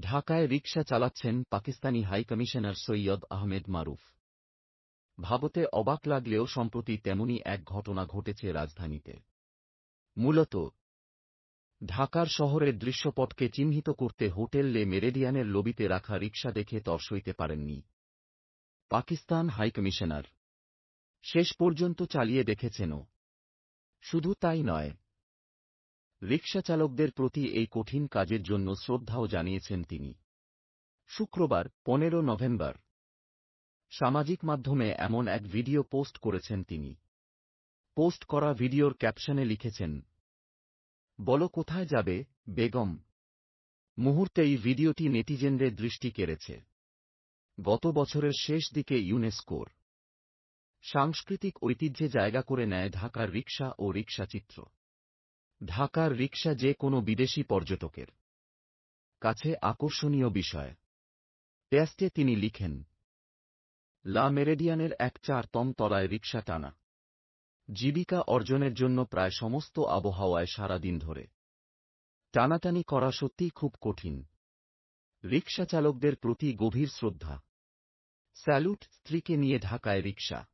ঢাকায় রিকশা চালাচ্ছেন পাকিস্তানি হাইকমিশনার সৈয়দ আহমেদ মারুফ। ভাবতে অবাক লাগলেও সম্প্রতি তেমনই এক ঘটনা ঘটেছে রাজধানীতে। মূলত, ঢাকার শহরের দৃশ্যপটকে চিহ্নিত করতে হোটেল লে মেরেডিয়ানের লবিতে রাখা রিকশা দেখে তর সইতে পারেননি। পাকিস্তান হাইকমিশনার শেষ পর্যন্ত চালিয়ে দেখেছেনও। শুধু তাই নয় রিকশা চালকদের প্রতি এই কঠিন কাজের জন্য শ্রদ্ধাও জানিয়েছেন তিনি। শুক্রবার, পনেরো নভেম্বর। সামাজিক মাধ্যমে এমন এক ভিডিও পোস্ট করেছেন তিনি। পোস্ট করা ভিডিওর ক্যাপশনে লিখেছেন, বলো কোথায় যাবে, বেগম? মুহূর্তেই ভিডিওটি নেটিজেনদের দৃষ্টি কেড়েছে। গত বছরের শেষ দিকে ইউনেস্কোর সাংস্কৃতিক ঐতিহ্যে জায়গা করে নেয় ঢাকার রিকশা ও রিকশা চিত্র ঢাকার রিকশা যে কোনো বিদেশি পর্যটকের কাছে আকর্ষণীয় বিষয়। টেস্টে তিনি লিখেন, লা মেরেডিয়ানের এক চার তম তলায় রিকশা টানা। জীবিকা অর্জনের জন্য প্রায় সমস্ত আবহাওয়ায় সারা দিন ধরে। টানাটানি করা সত্যিই খুব কঠিন। রিকশা চালকদের প্রতি গভীর শ্রদ্ধা। স্যালুট স্ত্রীকে নিয়ে ঢাকায় রিকশা।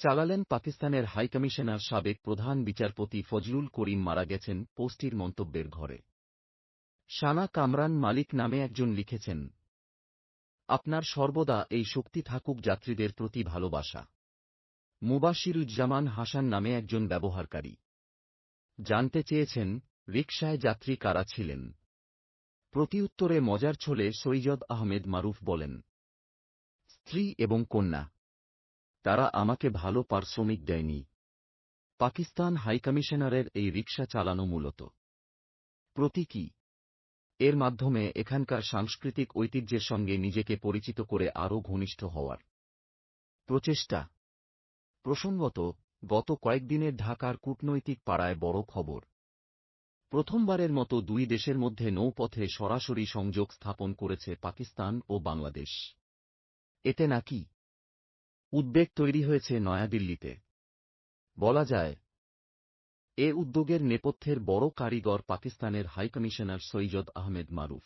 চালালেন পাকিস্তানের হাইকমিশনার সাবেক প্রধান বিচারপতি ফজলুল করিম মারা গেছেন পোস্টির মন্তব্যের ঘরে। শানা কামরান মালিক নামে একজন লিখেছেন, আপনার সর্বদা এই শক্তি থাকুক যাত্রীদের প্রতি ভালোবাসা। মুবাশিরুজ্জামান হাসান নামে একজন ব্যবহারকারী। জানতে চেয়েছেন, রিকশায় যাত্রী কারা ছিলেন? প্রতিউত্তরে মজার ছলে সৈয়দ আহমেদ মারুফ বলেন, স্ত্রী এবং কন্যা। তারা আমাকে ভালো পারিশ্রমিক দেয়নি। পাকিস্তান হাইকমিশনারের এই রিকশা চালানো মূলত। প্রতীকী এর মাধ্যমে এখানকার সাংস্কৃতিক ঐতিহ্যের সঙ্গে নিজেকে পরিচিত করে আরও ঘনিষ্ঠ হওয়ার। প্রচেষ্টা। প্রসঙ্গত, গত কয়েকদিনের ঢাকার কূটনৈতিক পাড়ায় বড় খবর। প্রথমবারের মতো দুই দেশের মধ্যে নৌপথে সরাসরি সংযোগ স্থাপন করেছে পাকিস্তান ও বাংলাদেশ। এতে নাকি উদ্বেগ তৈরি হয়েছে নয়াদিল্লিতে। বলা যায়, এ উদ্যোগের নেপথ্যের বড় কারিগর পাকিস্তানের হাইকমিশনার সৈয়দ আহমেদ মারুফ।